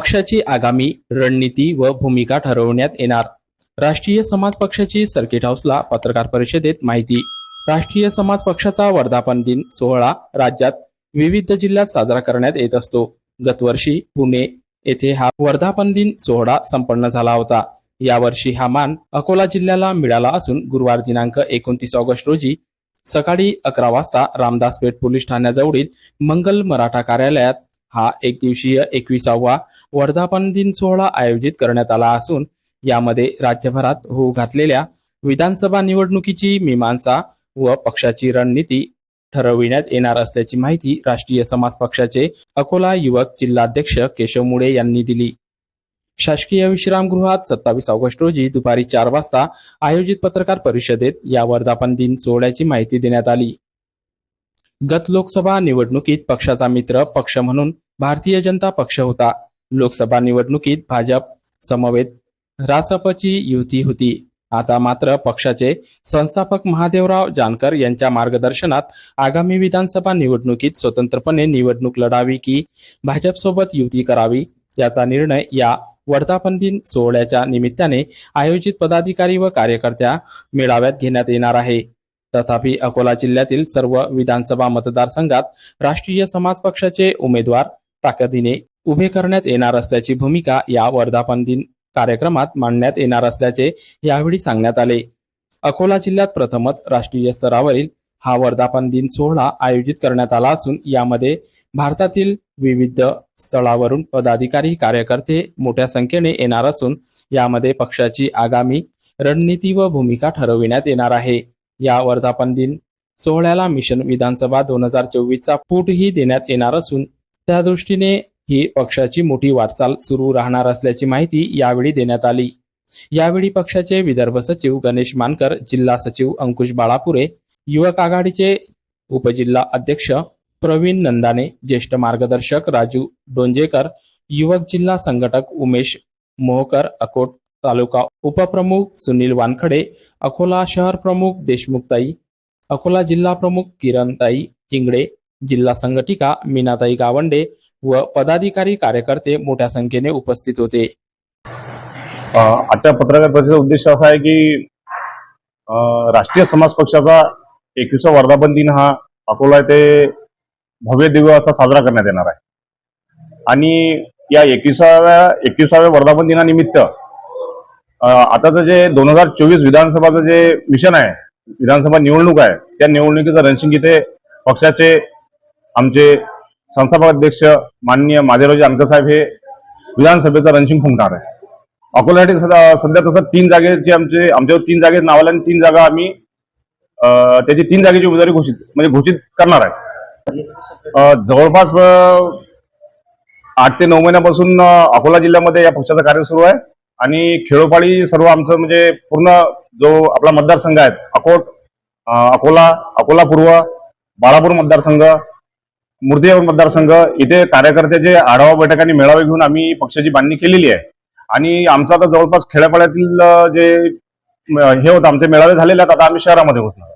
पक्षाची आगामी रणनीती व भूमिका ठरवण्यात येणार. राष्ट्रीय समाज पक्षाची सर्किट हाऊसला पत्रकार परिषदेत माहिती. राष्ट्रीय समाज पक्षाचा वर्धापन दिन सोहळा राज्यात विविध जिल्ह्यात साजरा करण्यात येत असतो. गतवर्षी पुणे येथे हा वर्धापन दिन सोहळा संपन्न झाला होता. यावर्षी हा मान अकोला जिल्ह्याला मिळाला असून गुरुवार दिनांक एकोणतीस ऑगस्ट रोजी सकाळी अकरा वाजता रामदासपेठ पोलीस ठाण्याजवळील मंगल मराठा कार्यालयात हा एक दिवसीय एकविसावा वर्धापन दिन सोहळा आयोजित करण्यात आला असून यामध्ये राज्यभरात होऊ घातलेल्या विधानसभा निवडणुकीची मीमांसा व पक्षाची रणनीती ठरविण्यात येणार असल्याची माहिती राष्ट्रीय समाज पक्षाचे अकोला युवक जिल्हाध्यक्ष केशव मुळे यांनी दिली. शासकीय विश्रामगृहात सत्तावीस ऑगस्ट रोजी दुपारी चार वाजता आयोजित पत्रकार परिषदेत या वर्धापन दिन सोहळ्याची माहिती देण्यात आली. गत लोकसभा निवडणुकीत पक्षाचा मित्र पक्ष म्हणून भारतीय जनता पक्ष होता. लोकसभा निवडणुकीत भाजप समवेत रासपची युती होती. आता मात्र पक्षाचे संस्थापक महादेवराव जानकर यांच्या मार्गदर्शनात आगामी विधानसभा निवडणुकीत स्वतंत्रपणे निवडणूक लढावी की भाजपसोबत युती करावी याचा निर्णय या वर्धापन दिन सोहळ्याच्या निमित्ताने आयोजित पदाधिकारी व कार्यकर्त्या मेळाव्यात घेण्यात येणार आहे. तथापि अकोला जिल्ह्यातील सर्व विधानसभा मतदारसंघात राष्ट्रीय समाज पक्षाचे उमेदवार ताकदीने उभे करण्यात येणार असल्याची भूमिका या वर्धापन दिन कार्यक्रमात मांडण्यात येणार असल्याचे यावेळी सांगण्यात आले. अकोला जिल्ह्यात प्रथमच राष्ट्रीय स्तरावरील हा वर्धापन दिन सोहळा आयोजित करण्यात आला असून यामध्ये भारतातील विविध स्थळावरून पदाधिकारी कार्यकर्ते मोठ्या संख्येने येणार असून यामध्ये पक्षाची आगामी रणनीती व भूमिका ठरविण्यात येणार आहे. या वर्धापन दिन सोहळ्याला मिशन विधानसभा दोन हजार चोवीसचा फूटही देण्यात येणार असून त्या दृष्टीने ही पक्षाची मोठी वाटचाल सुरू राहणार असल्याची माहिती यावेळी देण्यात आली. यावेळी पक्षाचे विदर्भ सचिव गणेश मानकर जिल्हा सचिव अंकुश बाळापुरे युवक आघाडीचे उपजिल्हा अध्यक्ष प्रवीण नंदाने ज्येष्ठ मार्गदर्शक राजू डोंजेकर युवक जिल्हा संघटक उमेश मोहकर अकोट तालुका उपप्रमुख सुनील वानखडे अकोला शहर प्रमुख देशमुखताई अकोला जिल्हा प्रमुख किरणताई इंगडे जिल्हा संघटिका मीनाताई गावंडे व पदाधिकारी कार्यकर्ते मोठ्या संख्येने उपस्थित होते. आजच्या पत्रकार परिषदेचा उद्देश असा आहे की राष्ट्रीय समाज पक्षाचा एकविसा वर्धापन दिन हा अकोला येथे भव्य दिव्य असा साजरा करण्यात येणार आहे. आणि या एकविसाव्या एकविसाव्या वर्धापन दिनानिमित्त आताचं जे दोन हजार चोवीस विधानसभाचं जे मिशन आहे विधानसभा निवडणूक आहे त्या निवडणुकीचं रणशिंग इथे पक्षाचे आमचे संस्थापक अध्यक्ष माननीय माधेराव अंकसाहेब हे विधानसभेचं रणशिंग फुंकणार आहे. अकोल्यासाठी सध्या तसं तीन जागेचे आमचे आमच्यावर तीन जागे नावाला आणि तीन जागा आम्ही त्याची तीन जागेची उमेदवारी घोषित म्हणजे घोषित करणार आहे. जवळपास आठ ते नऊ महिन्यापासून अकोला जिल्ह्यामध्ये या पक्षाचं कार्य सुरू आहे. आणि खेडोपाडी सर्व आमचं म्हणजे पूर्ण जो आपला मतदारसंघ आहे अकोट अकोला अकोला पूर्व बाळापूर मतदारसंघ मूर्तीनगर मतदारसंघ इथे कार्यकर्त्याचे आढावा बैठकांनी मेळावे घेऊन आम्ही पक्षाची बांधणी केलेली आहे. आणि आमचं आता जवळपास खेड्यापाड्यातील जे हे होतं आमचे मेळावे झालेले आहेत आता आम्ही शहरामध्ये घुसणार